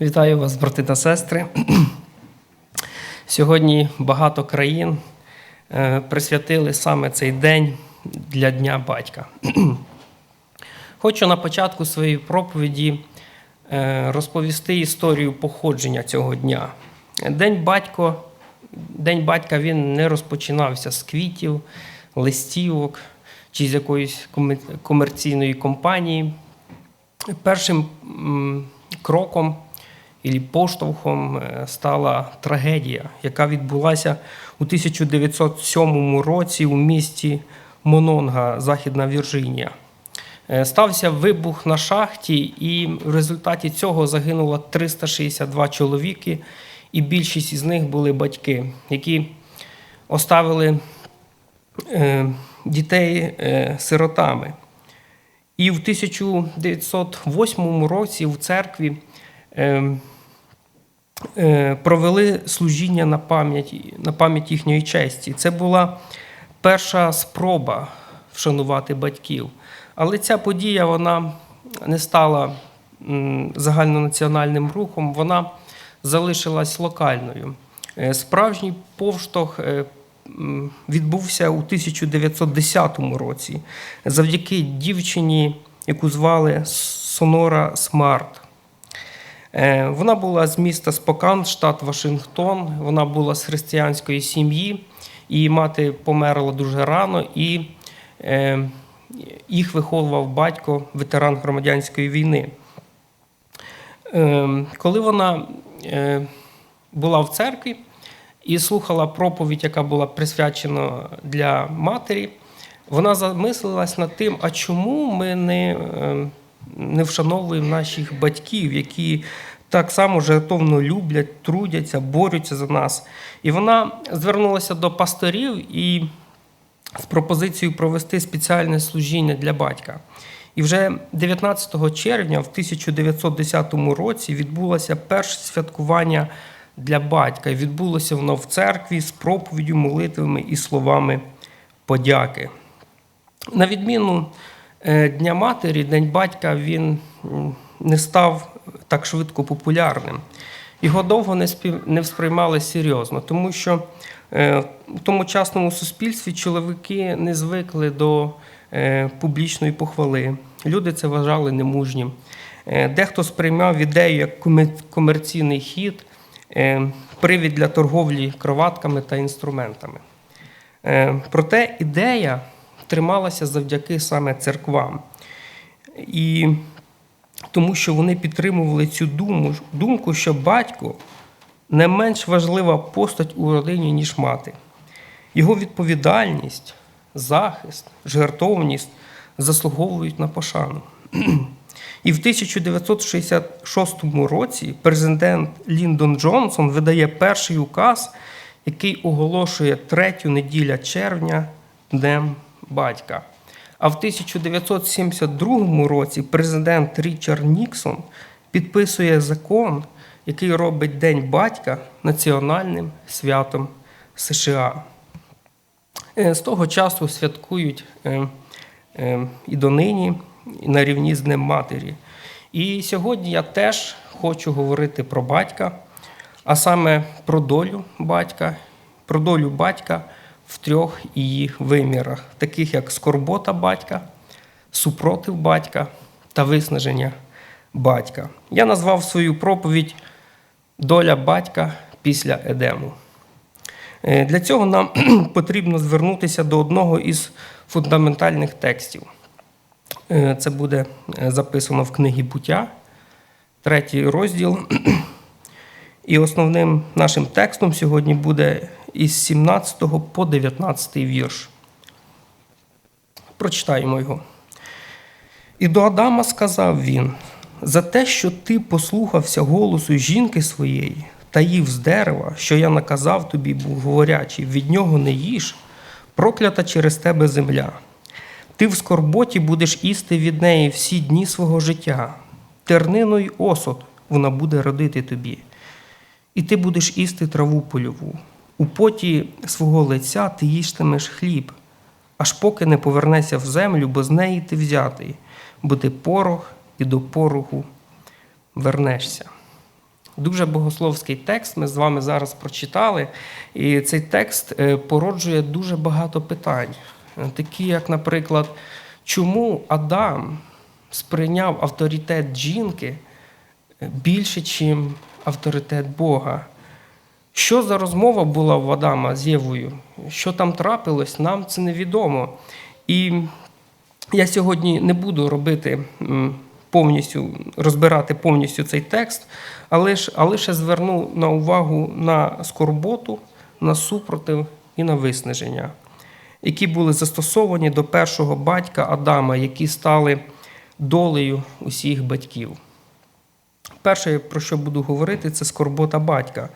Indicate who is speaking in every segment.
Speaker 1: Вітаю вас, брати та сестри. Сьогодні багато країн е, присвятили саме цей день для Дня батька. Хочу на початку своєї проповіді е, розповісти історію походження цього дня. День батько, День батька він не розпочинався з квітів, листівок чи з якоїсь комерційної компанії. Першим кроком і поштовхом е, стала трагедія, яка відбулася у 1907 році у місті Мононга, Західна Вірджинія. Е, Стався вибух на шахті, і в результаті цього загинуло 362 чоловіки, і більшість із них були батьки, які оставили е, дітей сиротами. І в 1908 році в церкві е, е, провели служіння на пам'ять, на пам'ять їхньої честі. Це була перша спроба вшанувати батьків. Але ця подія вона не стала загальнонаціональним рухом, вона залишилась локальною. Е, Справжній повштовх е, відбувся у 1910 році завдяки дівчині, яку звали Сонора Смарт. Е, Вона була з міста Спокан, штат Вашингтон. Вона була з християнської сім'ї. Її мати померла дуже рано, і е, їх виховував батько, ветеран громадянської війни. Е, Коли вона була в церкві і слухала проповідь, яка була присвячена для матері, вона замислилась над тим, а чому ми не, не вшановуємо наших батьків, які так само жертовно люблять, трудяться, борються за нас. І вона звернулася до пасторів і з пропозицією провести спеціальне служіння для батька. І вже 19 червня в 1910 році відбулося перше святкування для батька. І відбулося воно в церкві з проповіддю, молитвами і словами подяки. На відміну Дня матері, День батька він не став так швидко популярним. Його довго не, спів... не сприймали серйозно, тому що е, в тогочасному суспільстві чоловіки не звикли до е, публічної похвали. Люди це вважали немужнім. Е, Дехто сприймав ідею як комерційний хід, е, привід для торговлі кроватками та інструментами. Е, Проте ідея трималася завдяки саме церквам. І тому що вони підтримували цю думу, думку, що батько не менш важлива постать у родині, ніж мати. Його відповідальність, захист, жертовність заслуговують на пошану. І в 1966 році президент Ліндон Джонсон видає перший указ, який оголошує третю неділя червня Днем батька. А в 1972 році президент Річард Ніксон підписує закон, який робить День батька національним святом США. Е, З того часу святкують е, е, і донині і на рівні з Днем Матері. І сьогодні я теж хочу говорити про батька, а саме про долю батька, про долю батька в трьох її вимірах, таких як скорбота батька, супротив батька та виснаження батька. Я назвав свою проповідь Доля батька після Едему. Е, Для цього нам потрібно звернутися до одного із фундаментальних текстів. Е, Це буде е, записано в книгі буття, третій розділ. І основним нашим текстом сьогодні буде із 17 по 19 вірш. Прочитаємо його. І до Адама сказав він: за те, що ти послухався голосу жінки своєї та їв з дерева, що я наказав тобі, був говорячи, від нього не їж, проклята через тебе земля. Ти в скорботі будеш їсти від неї всі дні свого життя, тернину й осуд вона буде родити тобі. І ти будеш їсти траву польову. У поті свого лиця ти їстимеш хліб, аж поки не повернешся в землю, бо з неї ти взятий, бо ти порох і до пороху вернешся. Дуже богословський текст. Ми з вами зараз прочитали. І цей текст е, породжує дуже багато питань, такі як, наприклад, чому Адам сприйняв авторитет жінки е, більше, ніж авторитет Бога? Що за розмова була в Адама з Євою? Що там трапилось, нам це невідомо. І я сьогодні не буду робити повністю, розбирати повністю цей текст, але ж, а лише зверну на увагу на скорботу, на супротив і на виснаження, які були застосовані до першого батька Адама, які стали долею усіх батьків. Перше, про що буду говорити, це скорбота батька.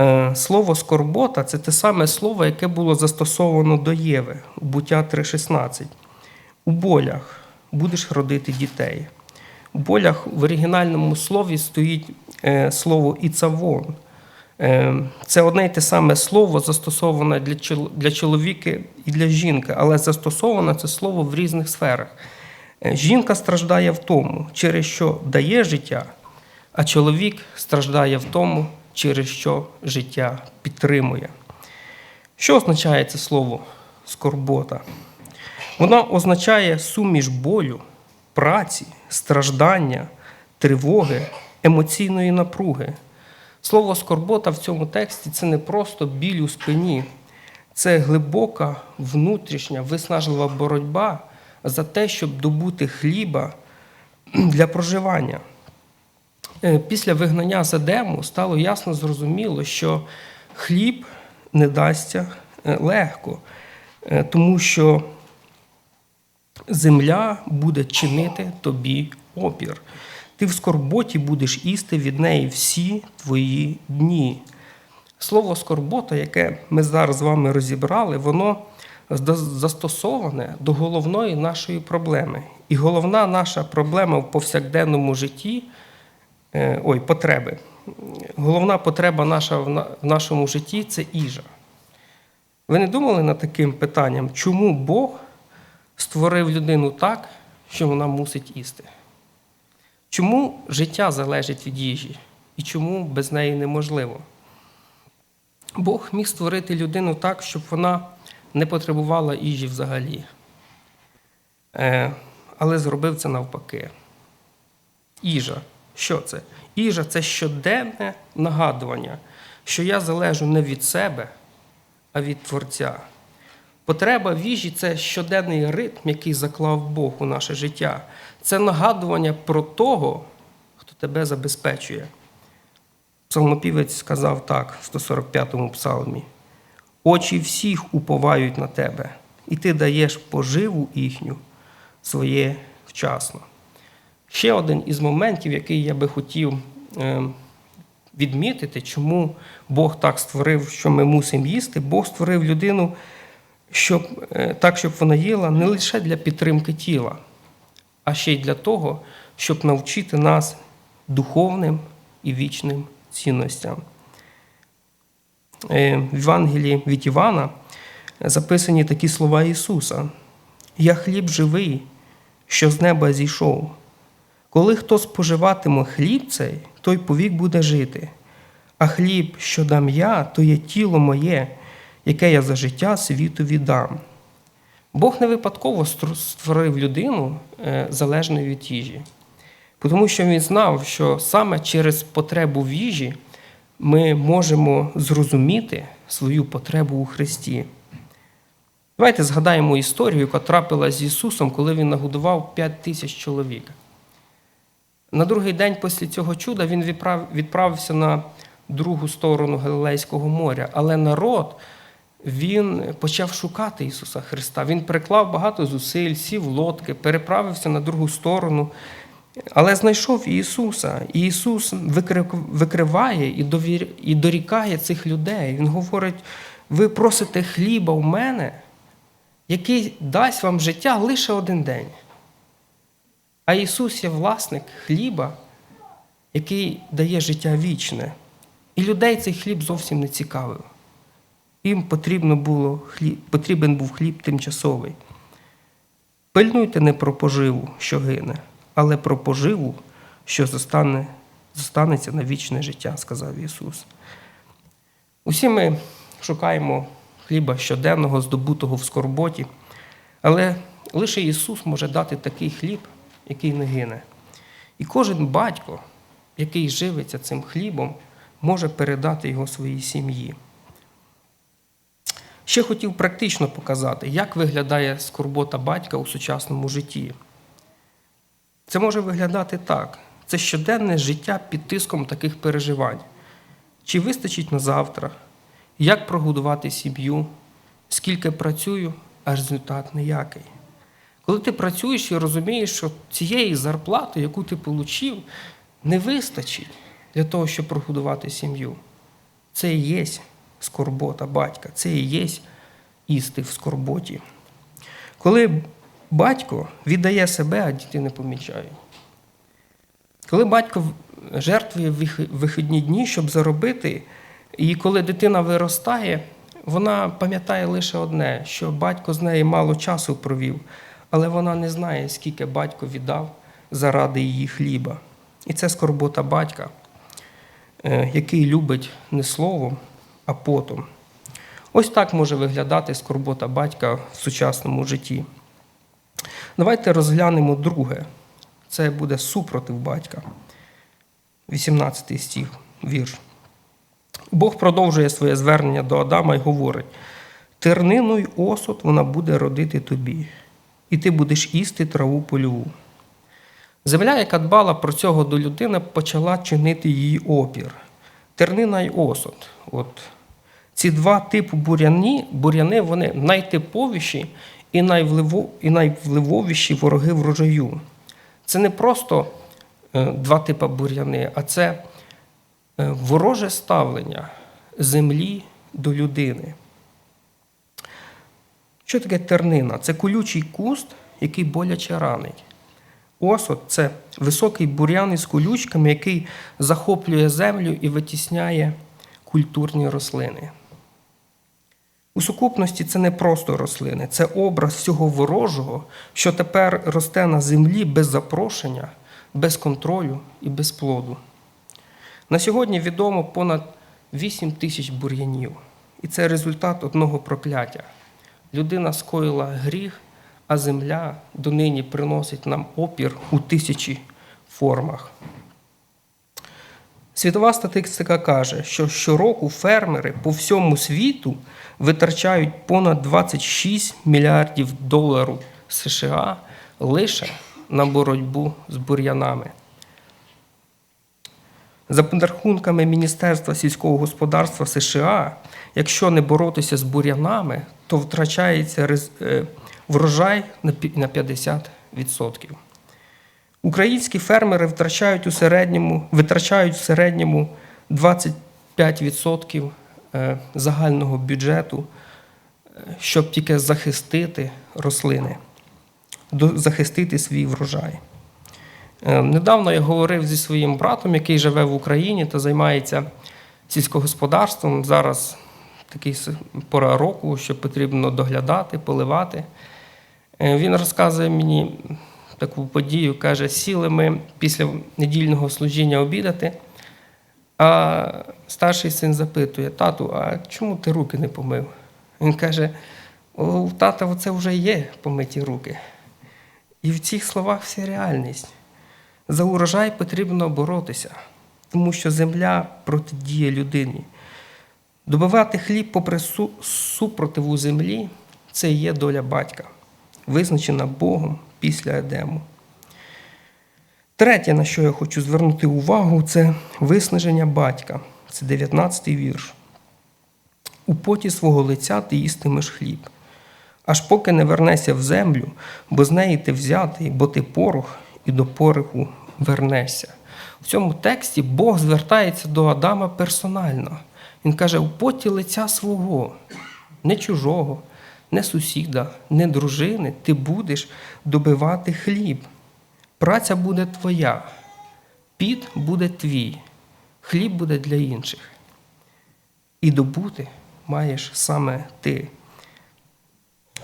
Speaker 1: Е, Слово скорбота це те саме слово, яке було застосовано до Єви буття 3.16. У болях будеш родити дітей. У болях в оригінальному слові стоїть е, слово іцавон. Е, Це одне й те саме слово, застосоване для чоловіка і для жінки, але застосоване це слово в різних сферах. Жінка страждає в тому, через що дає життя, а чоловік страждає в тому, через що життя підтримує. Що означає це слово скорбота? Воно означає суміш болю, праці, страждання, тривоги, емоційної напруги. Слово скорбота в цьому тексті це не просто біль у спині, це глибока внутрішня виснажлива боротьба за те, щоб добути хліба для проживання. Е, Після вигнання з Едему стало ясно зрозуміло, що хліб не дасться е, легко, е, тому що земля буде чинити тобі опір. Ти в скорботі будеш їсти від неї всі твої дні. Слово скорбота, яке ми зараз з вами розібрали, воно застосоване до головної нашої проблеми. І головна наша проблема в повсякденному житті ой, потреби. Головна потреба наша в нашому житті це їжа. Ви не думали над таким питанням, чому Бог створив людину так, що вона мусить їсти? Чому життя залежить від їжі і чому без неї неможливо? Бог міг створити людину так, щоб вона не потребувала їжі взагалі. Е, але зробив це навпаки. Їжа. Що це? Їжа це щоденне нагадування, що я залежу не від себе, а від Творця. Потреба в їжі це щоденний ритм, який заклав Бог у наше життя. Це нагадування про того, хто тебе забезпечує. Псалмопівець сказав так в 145-му псалмі: очі всіх уповають на тебе, і ти даєш поживу їхню своє вчасно. Ще один із моментів, який я би хотів е, відмітити, чому Бог так створив, що ми мусимо їсти. Бог створив людину щоб, е, так, щоб вона їла не лише для підтримки тіла, а ще й для того, щоб навчити нас духовним і вічним цінностям. Е, В Євангелії від Івана записані такі слова Ісуса: Я хліб живий, що з неба зійшов. Коли хто споживатиме хліб цей, той повік буде жити. А хліб, що дам я, то є тіло моє, яке я за життя світу віддам. Бог не випадково створив людину е, залежною від їжі, тому що він знав, що саме через потребу в їжі ми можемо зрозуміти свою потребу у Христі. Давайте згадаємо історію, яка трапилась з Ісусом, коли Він нагодував 5 тисяч чоловік. На другий день після цього чуда він відправився на другу сторону Галилейського моря, але народ він почав шукати Ісуса Христа. Він приклав багато зусиль, сів лодки, переправився на другу сторону, але знайшов Ісуса. І Ісус викриває і, дорікає цих людей. Він говорить: ви просите хліба в мене, який дасть вам життя лише один день. А Ісус є власник хліба, який дає життя вічне. І людей цей хліб зовсім не цікавив. Їм потрібно було хліб, потрібен був хліб тимчасовий. Пильнуйте не про поживу, що гине, але про поживу, що застане зостанеться на вічне життя, сказав Ісус. Усі ми шукаємо хліба щоденного, здобутого в скорботі, але лише Ісус може дати такий хліб, який не гине. І кожен батько, який живиться цим хлібом, може передати його своїй сім'ї. Ще хотів практично показати, як виглядає скорбота батька у сучасному житті. Це може виглядати так: це щоденне життя під тиском таких переживань. Чи вистачить на завтра, як прогодувати сім'ю, скільки працюю, а результат ніякий. Коли ти працюєш і розумієш, що цієї зарплати, яку ти отримав, не вистачить для того, щоб прогодувати сім'ю. Це і є скорбота батька, це і є істи в скорботі. Коли батько віддає себе, а діти не помічають. Коли батько жертвує вихідні дні, щоб заробити, і коли дитина виростає, вона пам'ятає лише одне, що батько з нею мало часу провів, але вона не знає, скільки батько віддав заради її хліба. І це скорбота батька, е, який любить не словом, а потом. Ось так може виглядати скорбота батька в сучасному житті. Давайте розглянемо друге. Це буде супротив батька. 18 стих, вірш. Бог продовжує своє звернення до Адама і говорить: тернину й осуд вона буде родити тобі, і ти будеш їсти траву польову. Земля, яка дбала про цього до людини, почала чинити її опір. Тернина й осуд. От. Ці два типи буряні, буряни вони найтиповіші і, і найвливовіші вороги врожаю. Це не просто е, два типи буряни, а це е, вороже ставлення землі до людини. Що таке тернина? Це колючий куст, який боляче ранить. Осот це високий бур'ян із колючками, який захоплює землю і витісняє культурні рослини. У сукупності це не просто рослини, це образ всього ворожого, що тепер росте на землі без запрошення, без контролю і без плоду. На сьогодні відомо понад 8 тисяч бур'янів, і це результат одного прокляття. Людина скоїла гріх, а земля донині приносить нам опір у тисячі формах. Світова статистика каже, що щороку фермери по всьому світу витрачають понад 26 мільярдів доларів США лише на боротьбу з бур'янами. За підрахунками Міністерства сільського господарства США, якщо не боротися з бур'янами, то втрачається е, врожай на 50%. Українські фермери втрачають у середньому, витрачають в середньому 25% е, загального бюджету, е, щоб тільки захистити рослини, захистити свій врожай. Недавно я говорив зі своїм братом, який живе в Україні та займається сільськогосподарством. Зараз такий пора року, що потрібно доглядати, поливати. Е, Він розказує мені таку подію, каже, сіли ми після недільного служіння обідати, а старший син запитує, тату, а чому ти руки не помив? Він каже, у тата це вже є помиті руки. І в цих словах вся реальність. За урожай потрібно боротися, тому що земля протидіє людині. Добивати хліб попри супротиву землі це є доля батька, визначена Богом після Едему. Третє, на що я хочу звернути увагу, це виснаження батька. Це 19-й вірш. У поті свого лиця ти їстимеш хліб, аж поки не вернешся в землю, бо з неї ти взятий, бо ти порох, і до пороху вернешся. В цьому тексті Бог звертається до Адама персонально. Він каже: у поті лиця свого, не чужого, не сусіда, не дружини, ти будеш добивати хліб. Праця буде твоя, піт буде твій, хліб буде для інших. І добути маєш саме ти.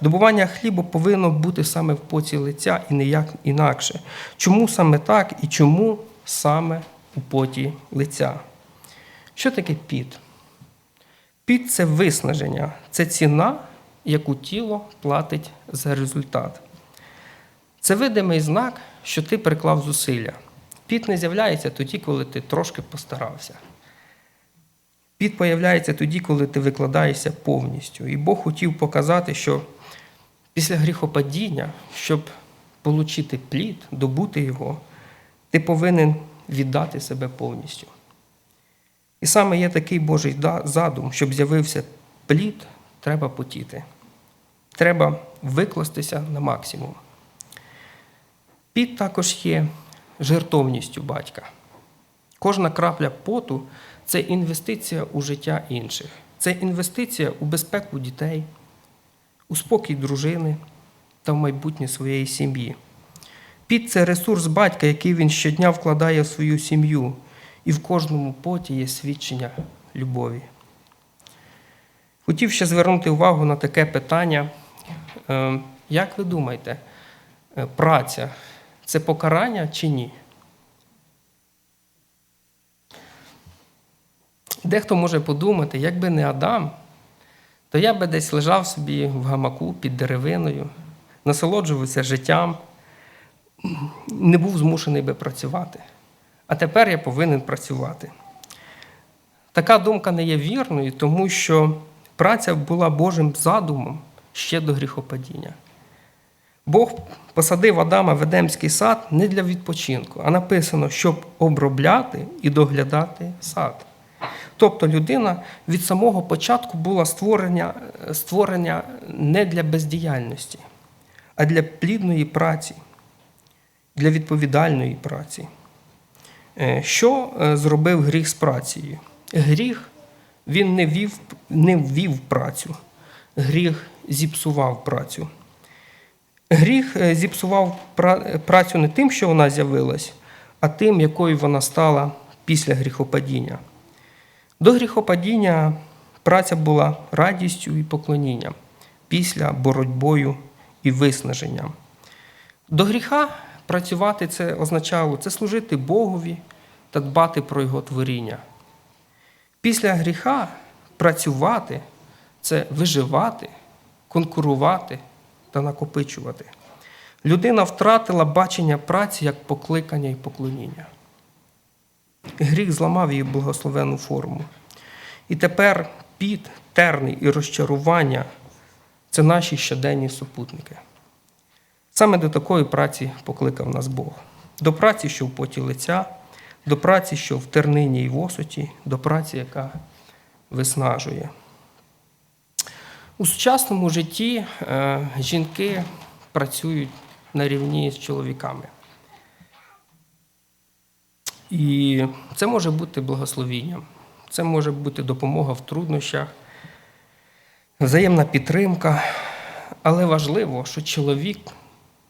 Speaker 1: Добування хлібу повинно бути саме в поці лиця і ніяк інакше. Чому саме так і чому саме у поті лиця. Що таке піт? Піт це виснаження, це ціна, яку тіло платить за результат. Це видимий знак, що ти приклав зусилля. Піт не з'являється тоді, коли ти трошки постарався. Піт появляється тоді, коли ти викладаєшся повністю. І Бог хотів показати, що після гріхопадіння, щоб отримати плід, добути його, ти повинен віддати себе повністю. І саме є такий Божий задум, щоб з'явився плід, треба потіти. Треба викластися на максимум. Піт також є жертовністю батька. Кожна крапля поту це інвестиція у життя інших. Це інвестиція у безпеку дітей, у спокій дружини та в майбутнє своєї сім'ї. Піт це ресурс батька, який він щодня вкладає в свою сім'ю, і в кожному поті є свідчення любові. Хотів ще звернути увагу на таке питання. Е, Як ви думаєте, е, праця це покарання чи ні? Дехто може подумати, якби не Адам, то я би десь лежав собі в гамаку під деревиною, насолоджувався життям, не був змушений би працювати. А тепер я повинен працювати. Така думка не є вірною, тому що праця була Божим задумом ще до гріхопадіння. Бог посадив Адама в Едемський сад не для відпочинку, а написано, щоб обробляти і доглядати сад. Тобто людина від самого початку була створення, створення не для бездіяльності, а для плідної праці, для відповідальної праці. Е, Що е, зробив гріх з працею? Гріх він не вів, не ввів працю, гріх зіпсував працю. Гріх е, зіпсував працю не тим, що вона з'явилась, а тим, якою вона стала після гріхопадіння. До гріхопадіння праця була радістю і поклонінням, після боротьбою і виснаженням. До гріха працювати це означало це служити Богові та дбати про Його творіння. Після гріха працювати це виживати, конкурувати та накопичувати. Людина втратила бачення праці як покликання і поклоніння. Гріх зламав її благословену форму. І тепер піт, терний і розчарування це наші щоденні супутники. Саме до такої праці покликав нас Бог. До праці, що в поті лиця, до праці, що в тернині і в осоті, до праці, яка виснажує. У сучасному житті е, жінки працюють на рівні з чоловіками. І це може бути благословінням, це може бути допомога в труднощах, взаємна підтримка. Але важливо, що чоловік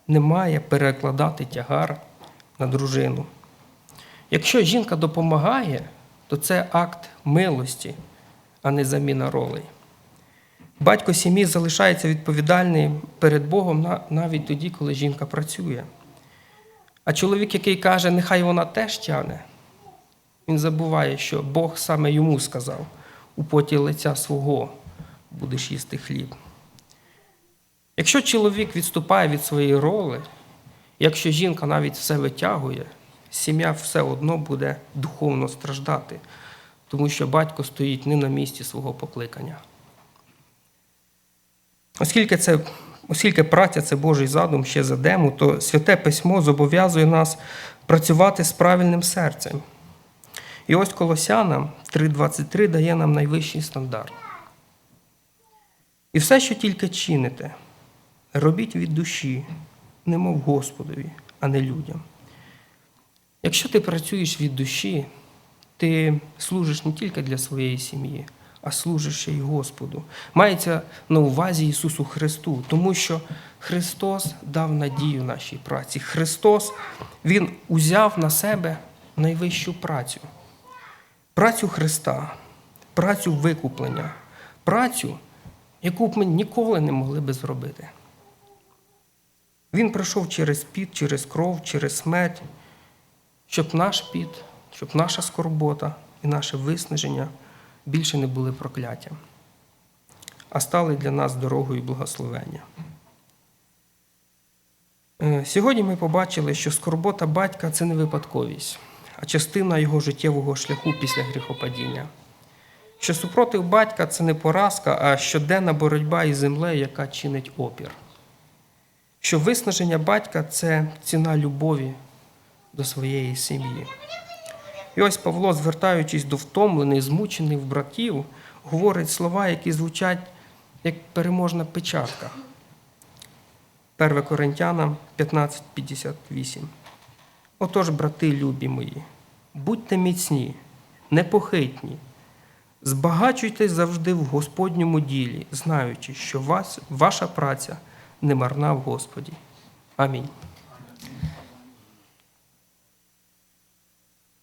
Speaker 1: не має перекладати тягар на дружину. Якщо жінка допомагає, то це акт милості, а не заміна ролей. Батько сім'ї залишається відповідальним перед Богом навіть тоді, коли жінка працює. А чоловік, який каже, нехай вона теж тяне, він забуває, що Бог саме йому сказав: у поті лиця свого будеш їсти хліб. Якщо чоловік відступає від своєї роли, якщо жінка навіть все витягує, сім'я все одно буде духовно страждати, тому що батько стоїть не на місці свого покликання. Оскільки, це, оскільки праця це Божий задум ще за дему, то святе письмо зобов'язує нас працювати з правильним серцем. І ось Колосянам 3.23 дає нам найвищий стандарт. І все, що тільки чините, робіть від душі, немов Господові, а не людям. Якщо ти працюєш від душі, ти служиш не тільки для своєї сім'ї, а служиш ще й Господу. Мається на увазі Ісусу Христу, тому що Христос дав надію нашій праці. Христос Він узяв на себе найвищу працю. Працю Христа, працю викуплення, працю, яку б ми ніколи не могли би зробити. Він пройшов через піт, через кров, через смерть, щоб наш піт, щоб наша скорбота і наше виснаження більше не були прокляттям, а стали для нас дорогою благословення. Е, Сьогодні ми побачили, що скорбота батька це не випадковість, а частина його життєвого шляху після гріхопадіння. Що супротив батька це не поразка, а щоденна боротьба із землею, яка чинить опір. Що виснаження батька це ціна любові до своєї сім'ї. І ось Павло, звертаючись до втомлених, змучених братів, говорить слова, які звучать як переможна печатка. 1 Коринтянам 15:58. Отож, брати любі мої, будьте міцні, непохитні, збагачуйтесь завжди в Господньому ділі, знаючи, що вас, ваша праця не марна в Господі. Амінь.